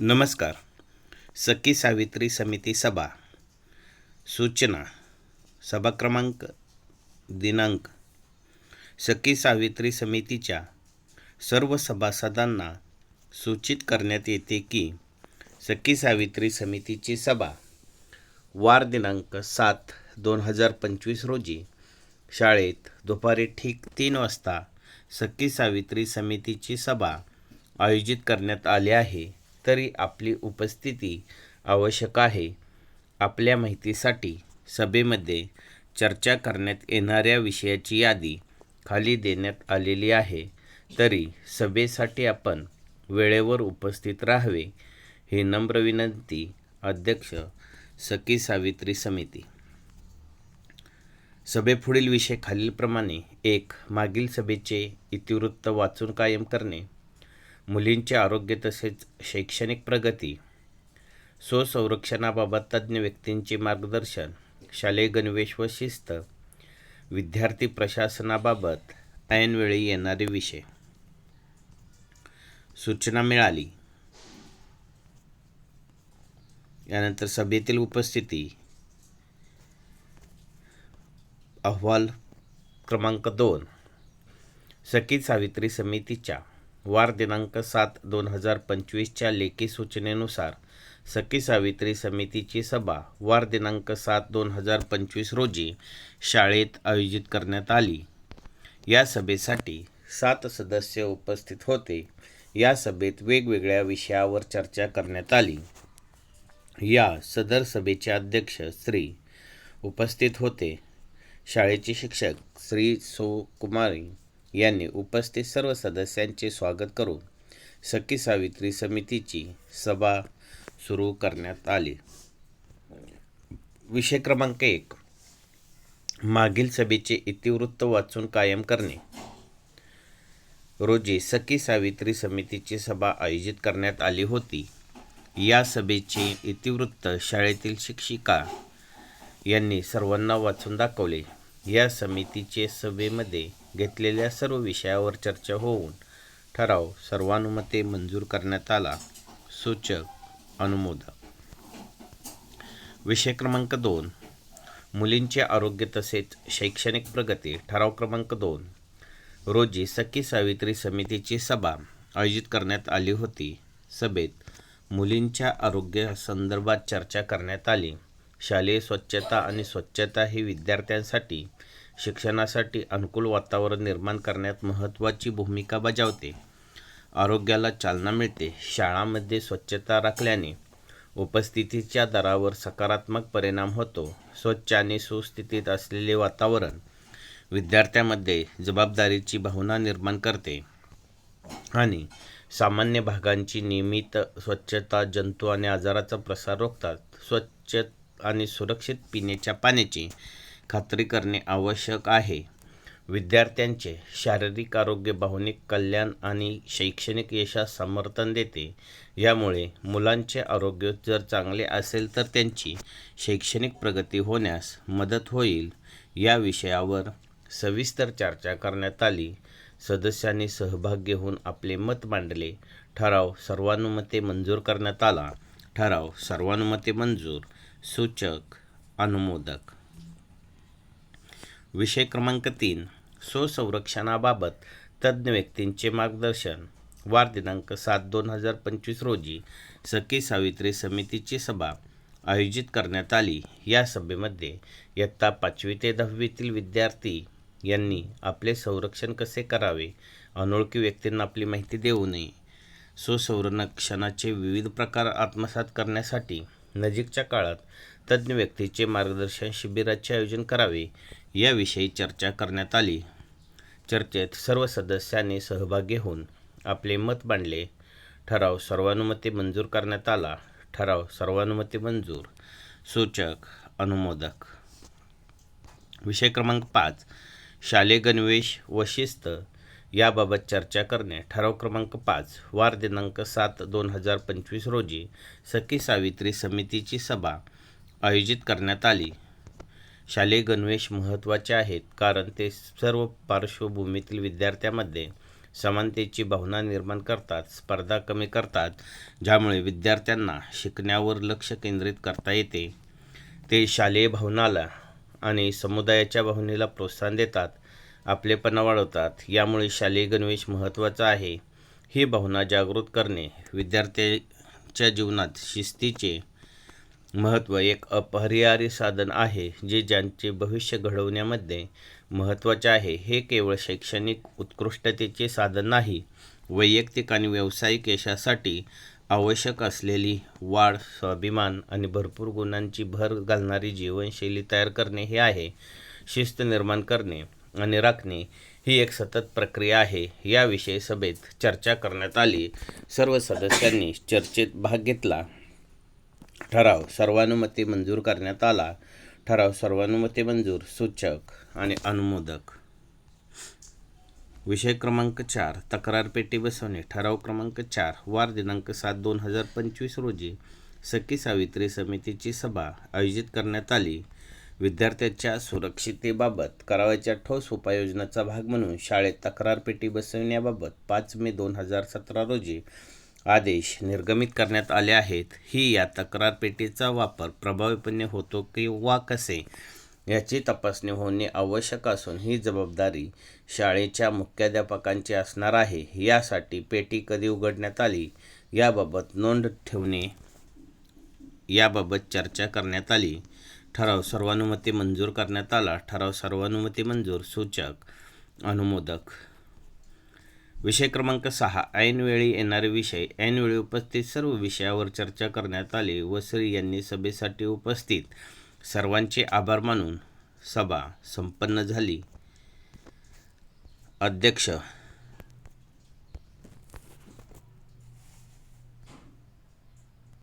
नमस्कार. सखी सावित्री समिती सभा. सूचना. सभा क्रमांक दिनांक. सखी सावित्री समितीच्या सर्व सभासदांना सूचित करण्यात येते की सखी सावित्री समितीची सभा वार दिनांक सात दोन हजार पंचवीस रोजी शाळेत दुपारी ठीक तीन वाजता सखी सावित्री समितीची सभा आयोजित करण्यात आली आहे. तरी आपली उपस्थिती आवश्यक आहे. आपल्या माहितीसाठी सभेमध्ये चर्चा करण्यात येणाऱ्या विषयाची यादी खाली देण्यात आलेली आहे. तरी सभेसाठी आपण वेळेवर उपस्थित राहावे ही नम्र विनंती अध्यक्ष सखी सावित्री समिती. सभेपुढील विषय खालीलप्रमाणे एक मागील सभेचे इतिवृत्त वाचून कायम करणे. मुलींचे आरोग्य तसेच शैक्षणिक प्रगती स्वसंरक्षणाबाबत तज्ज्ञ व्यक्तींचे मार्गदर्शन शालेय गणवेश व शिस्त विद्यार्थी प्रशासनाबाबत ऐनवेळी येणारे विषय. सूचना मिळाली. यानंतर सभेतील उपस्थिती. अहवाल क्रमांक दोन. सखी सावित्री समितीच्या वार दिनांक सात दोन हजार पंचवीसच्या लेखी सूचनेनुसार सखी सावित्री समितीची सभा वार दिनांक सात दोन हजार पंचवीस रोजी शाळेत आयोजित करण्यात आली. या सभेसाठी सात सदस्य उपस्थित होते. या सभेत वेगवेगळ्या विषयावर चर्चा करण्यात आली. या सदर सभेचे अध्यक्ष श्री उपस्थित होते. शाळेचे शिक्षक श्री सो कुमारी यांनी उपस्थित सर्व सदस्यांचे स्वागत करून सखी सावित्री समितीची सभा सुरू करण्यात आली. विषय क्रमांक एक. मागील सभेचे इतिवृत्त वाचून कायम करणे. रोजी सखी सावित्री समितीची सभा आयोजित करण्यात आली होती. या सभेचे इतिवृत्त शाळेतील शिक्षिका यांनी सर्वांना वाचून दाखवले. या समितीचे सभेमध्ये घेतलेल्या सर्व विषयावर चर्चा होऊन ठराव सर्वानुमते मंजूर करण्यात आला. सूचक अनुमोदक. विषय क्रमांक दोन. मुलींचे आरोग्य तसेच शैक्षणिक प्रगती. ठराव क्रमांक दोन. रोजी सखी सावित्री समितीची सभा आयोजित करण्यात आली होती. सभेत मुलींच्या आरोग्यासंदर्भात चर्चा करण्यात आली. शालेय स्वच्छता आणि स्वच्छता ही विद्यार्थ्यांसाठी शिक्षणासाठी अनुकूल वातावरण निर्माण करण्यात महत्त्वाची भूमिका बजावते. आरोग्याला चालना मिळते. शाळांमध्ये स्वच्छता राखल्याने उपस्थितीच्या दरावर सकारात्मक परिणाम होतो. स्वच्छ आणि सुस्थितीत असलेले वातावरण विद्यार्थ्यामध्ये जबाबदारीची भावना निर्माण करते आणि सामान्य भागांची नियमित स्वच्छता जंतू आणि आजाराचा प्रसार रोखतात. स्वच्छ आणि सुरक्षित पिण्याच्या पाण्याची खात्री करणे आवश्यक आहे. विद्यार्थ्यांचे शारीरिक आरोग्य भावनिक कल्याण आणि शैक्षणिक यशास समर्थन देते. यामुळे मुलांचे आरोग्य जर चांगले असेल तर त्यांची शैक्षणिक प्रगती होण्यास मदत होईल. या विषयावर सविस्तर चर्चा करण्यात आली. सदस्यांनी सहभाग घेऊन आपले मत मांडले. ठराव सर्वानुमते मंजूर करण्यात आला. ठराव सर्वानुमते मंजूर सूचक अनुमोदक. विषय क्रमांक तीन स्वसंरक्षणाबाबत तज्ज्ञ व्यक्तींचे मार्गदर्शन. वार दिनांक सात दोन हजार पंचवीस रोजी सखी सावित्री समितीची सभा आयोजित करण्यात आली. या सभेमध्ये इयत्ता पाचवी ते दहावीतील विद्यार्थी यांनी आपले संरक्षण कसे करावे अनोळखी व्यक्तींना आपली माहिती देऊ नये स्वसंरक्षणाचे विविध प्रकार आत्मसात करण्यासाठी नजीकच्या काळात तज्ज्ञ व्यक्तीचे मार्गदर्शन शिबिराचे आयोजन करावे याविषयी चर्चा करण्यात आली. चर्चेत सर्व सदस्यांनी सहभागी होऊन आपले मत मांडले. ठराव सर्वानुमते मंजूर करण्यात आला. ठराव सर्वानुमते मंजूर. सूचक अनुमोदक. विषय क्रमांक पाच. शालेय गणवेश व शिस्त. याबाबत चर्चा करणे. ठराव क्रमांक पाच वार दिनांक सात दोन हजार पंचवीस रोजी सखी सावित्री समितीची सभा आयोजित करण्यात आली. शालेय गणवेश महत्त्वाचे आहेत कारण ते सर्व पार्श्वभूमीतील विद्यार्थ्यांमध्ये समानतेची भावना निर्माण करतात स्पर्धा कमी करतात ज्यामुळे विद्यार्थ्यांना शिकण्यावर लक्ष केंद्रित करता येते. ते शालेय भावनाला आणि समुदायाच्या भावनेला प्रोत्साहन देतात. आपलेपणा वाढवतात. यामुळे शालेय गणवेश महत्त्वाचा आहे. ही भावना जागृत करणे विद्यार्थ्याच्या जीवनात शिस्तीचे महत्त्व एक अपरिहार्य साधन आहे जे ज्यांचे भविष्य घडवण्यामध्ये महत्त्वाचे आहे. हे केवळ शैक्षणिक उत्कृष्टतेचे साधन नाही वैयक्तिक आणि व्यावसायिक यशासाठी आवश्यक असलेली वाढ स्वाभिमान आणि भरपूर गुणांची भर घालणारी जीवनशैली तयार करणे हे आहे. शिस्त निर्माण करणे आणि राखणे ही एक सतत प्रक्रिया आहे. याविषयी सभेत चर्चा करण्यात आली. सर्व सदस्यांनी चर्चेत भाग घेतला. ठराव सर्वानुमते मंजूर करण्यात आला. ठराव सर्वानुमते मंजूर सूचक आणि अनुमोदक. विषय क्रमांक चार तक्रार पेटी बसवणे. ठराव क्रमांक चार वार दिनांक सात दोन हजार पंचवीस रोजी सखी सावित्री समितीची सभा आयोजित करण्यात आली. विद्यार्थ्यांच्या सुरक्षितेबाबत करावयाच्या ठोस उपाययोजनाचा भाग म्हणून शाळेत तक्रार पेटी बसविण्याबाबत पाच मे दोन हजार सतरा रोजी आदेश निर्गमित करण्यात आले आहेत. ही या तक्रार पेटीचा वापर प्रभावीपणे होतो किंवा कसे याची तपासणी होणे आवश्यक असून ही जबाबदारी शाळेच्या मुख्याध्यापकांची असणार आहे. यासाठी पेटी कधी उघडण्यात आली याबाबत नोंद ठेवणे याबाबत चर्चा करण्यात आली. ठराव सर्वानुमते मंजूर करण्यात आला. ठराव सर्वानुमते मंजूर. सूचक. अनुमोदक. विषय क्रमांक सहा. ऐनवेळी येणारे विषय. ऐनवेळी उपस्थित सर्व विषयावर चर्चा करण्यात आली. वसरी यांनी सभेसाठी उपस्थित. सर्वांचे आभार मानून सभा संपन्न झाली. अध्यक्ष